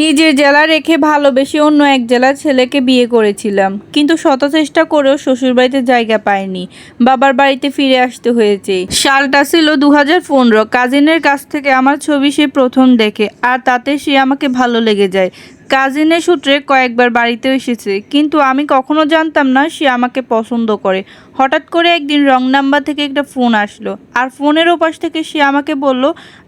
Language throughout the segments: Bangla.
নিজের জেলা রেখে ভালোবেসে অন্য এক জেলার ছেলেকে বিয়ে করেছিলাম। কিন্তু শত চেষ্টা করেও শ্বশুরবাড়িতে জায়গা পায়নি বাবার বাড়িতে ফিরে আসতে হয়েছে। সালটা ছিল দু হাজার পনেরো। কাজিনের কাছ থেকে আমার ছবি সে প্রথম দেখে, আর তাতে সে আমাকে ভালো লেগে যায়। কাজিনের সূত্রে কয়েকবার বাড়িতে এসেছে, কিন্তু আমি কখনো জানতাম না সে আমাকে পছন্দ করে। হঠাৎ করে একদিন রং নাম্বার থেকে একটা ফোন আসলো, আর ফোনের ওপাশ থেকে সে আমাকে বলল,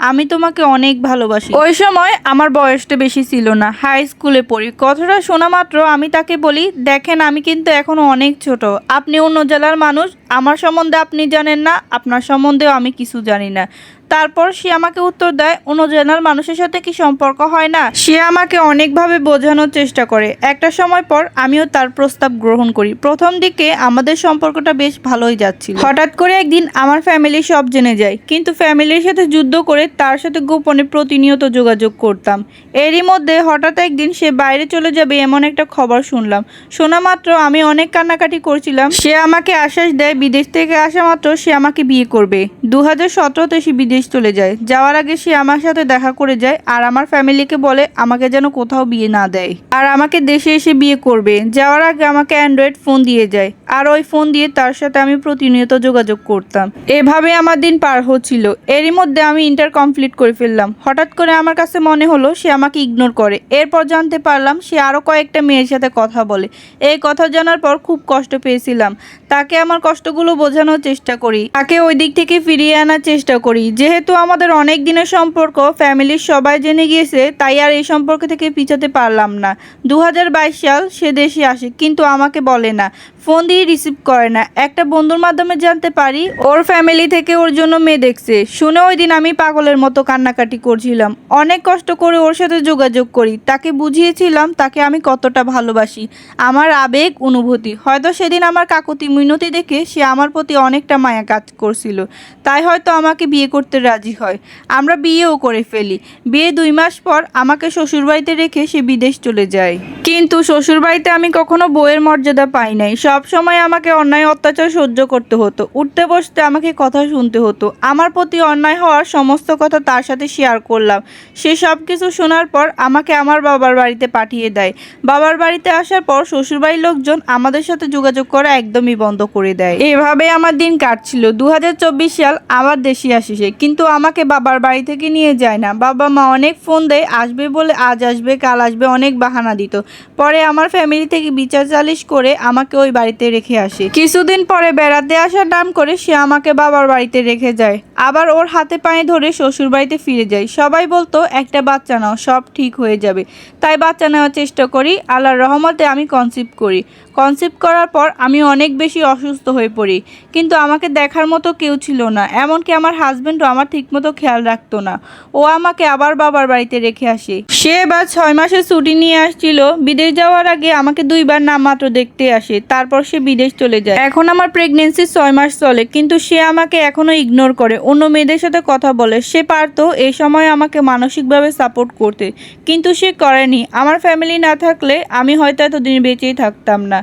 আমি তোমাকে অনেক ভালোবাসি। ওই সময় আমার বয়সটা বেশি ছিল না, হাই স্কুলে পড়ি। কথাটা শোনা মাত্র আমি তাকে বলি, দেখেন, আমি কিন্তু এখনও অনেক ছোট। আপনি অন্য জেলার মানুষ, আমার সম্বন্ধে আপনি জানেন না, আপনার সম্বন্ধেও আমি কিছু জানি না। তারপর সে আমাকে উত্তর দেয়, অন্য জেলার মানুষের সাথে কি সম্পর্ক হয় না? সে আমাকে অনেকভাবে বোঝানোর চেষ্টা করে। একটা সময় পর আমিও তার প্রস্তাব গ্রহণ করি। প্রথম দিকে আমাদের সম্পর্কটা বেশ ভালোই যাচ্ছিল। হঠাৎ করে একদিন আমার ফ্যামিলি সব জেনে যায়। কিন্তু ফ্যামিলির সাথে যুদ্ধ করে তার সাথে গোপনে প্রতিনিয়ত যোগাযোগ করতাম। এরই মধ্যে হঠাৎ একদিন সে বাইরে চলে যাবে এমন একটা খবর শুনলাম। শোনা মাত্র আমি অনেক কান্নাকাটি করছিলাম। সে আমাকে আশ্বাস দেয়, বিদেশ থেকে আসা মাত্র সে আমাকে বিয়ে করবে। দু হাজার সতেরোতে সে বিদেশ চলে যায়। যাওয়ার আগে সে আমার সাথে দেখা করে যায় আর আমার ফ্যামিলিকে বলে আমাকে যেন কোথাও বিয়ে না দেয়। আর আমাকে দেশে এসে বিয়ে করবে। যাওয়ার আগে আমাকে অ্যান্ড্রয়েড ফোন দিয়ে যায়। আর ওই ফোন দিয়ে তার সাথে আমি প্রতিনিয়ত যোগাযোগ করতাম। এভাবে আমার দিন পার হচ্ছিল। এরই মধ্যে আমি ইন্টার কমপ্লিট করে ফেললাম। হঠাৎ করে আমার কাছে মনে হলো সে আমাকে ইগনোর করে। এরপর জানতে পারলাম সে আরও কয়েকটা মেয়ের সাথে কথা বলে। এই কথা জানার পর খুব কষ্ট পেয়েছিলাম। তাকে আমার কষ্টগুলো বোঝানোর চেষ্টা করি। তাকে ওই দিক থেকে ফিরিয়ে আনার চেষ্টা করি যেহেতু আমাদের অনেক দিনের সম্পর্ক, ফ্যামিলির সবাই জেনে গিয়েছে, তাই আর এই সম্পর্ক থেকে পিছাতে পারলাম না। দু হাজার বাইশ সাল সে দেশে আসে, কিন্তু আমাকে বলে না, ফোন দিয়ে রিসিভ করে না। একটা বন্ধুর মাধ্যমে জানতে পারি, ওর ফ্যামিলি থেকে ওর জন্য মেয়ে দেখছে। শুনে ওই দিন আমি পাগলের মতো কান্নাকাটি করছিলাম। অনেক কষ্ট করে ওর সাথে যোগাযোগ করি। তাকে বুঝিয়েছিলাম, তাকে আমি কতটা ভালোবাসি। আমার আবেগ, অনুভূতি। হয়তো সেদিন আমার কাকুতি মিনতি দেখে সে আমার প্রতি অনেকটা মায়া কাজ করছিল। তাই হয়তো আমাকে বিয়ে করতে রাজি হয়। আমরা বিয়েও করে ফেলি। বিয়ে দুই মাস পর আমাকে শ্বশুরবাড়িতে রেখে সে বিদেশ চলে যায়। কিন্তু শ্বশুরবাড়িতে আমি কখনো বইয়ের মর্যাদা পাই নাই। সব সময় আমাকে অন্যায়, অত্যাচার সহ্য করতে হতো। উঠতে বসতে আমাকে কথা শুনতে হতো। আমার প্রতি অন্যায় হওয়ার সমস্ত কথা তার সাথে শেয়ার করলাম। সে সব কিছু শোনার পর আমাকে আমার বাবার বাড়িতে পাঠিয়ে দেয়। বাবার বাড়িতে আসার পর শ্বশুরবাড়ির লোকজন আমাদের সাথে যোগাযোগ করা একদমই বন্ধ করে দেয়। এভাবে আমার দিন কাটছিল। দু হাজার চব্বিশ সাল আবার দেশে আসে সে। কিন্তু আমাকে বাবার বাড়ি থেকে নিয়ে যায় না। বাবা মা অনেক ফোন দেয়, আসবে বলে আজ আসবে, কাল আসবে, অনেক বাহানা দিত। পরে আমার ফ্যামিলি থেকে বিচার চালিশ করে আমাকে ওই বাড়িতে রেখে আসে। কিছুদিন পরে বেড়াতে আসার নাম করে সে আমাকে বাবার বাড়িতে রেখে যায়। আবার ওর হাতে পায়ে ধরে শ্বশুর বাড়িতে ফিরে যায়। সবাই বলতো, একটা বাচ্চা নাও, সব ঠিক হয়ে যাবে। তাই বাচ্চা নেওয়ার চেষ্টা করি, আল্লাহর রহমতে আমি কনসিভ করি। কনসিভ করার পর আমি অনেক বেশি অসুস্থ হয়ে পড়ি। কিন্তু আমাকে দেখার মতো কেউ ছিল না। এমনকি আমার হাজবেন্ডও আমার ঠিকমতো খেয়াল রাখতো না। ও আমাকে আবার বাবার বাড়িতে রেখে আসে। সে এবার ছয় মাসের ছুটি নিয়ে আসছিল। বিদেশ যাওয়ার আগে আমাকে দুইবার নামমাত্র দেখতে আসে। তারপর সে বিদেশ চলে যায়। এখন আমার প্রেগনেন্সি ছয় মাস চলে, কিন্তু সে আমাকে এখনও ইগনোর করে। অন্য মেয়েদের সাথে কথা বলে। সে পারতো এই সময় আমাকে মানসিকভাবে সাপোর্ট করতে। কিন্তু সে করেনি। আমার ফ্যামিলি না থাকলে আমি হয়তো এতদিন বেঁচেই থাকতাম না।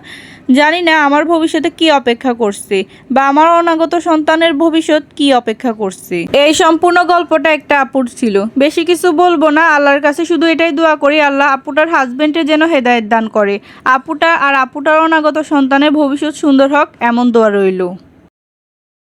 জানি না আমার ভবিষ্যতে কি অপেক্ষা করছে বা আমার অনাগত সন্তানের ভবিষ্যৎ কি অপেক্ষা করছে। এই সম্পূর্ণ গল্পটা একটা আপুর ছিল। বেশি কিছু বলব না, আল্লাহর কাছে শুধু এটাই দোয়া করি, আল্লাহ আপুটার হাজবেন্ডের যেন হেদায়ত দান করে। আপুটা আর আপুটার অনাগত সন্তানের ভবিষ্যৎ সুন্দর হোক, এমন দোয়া রইল।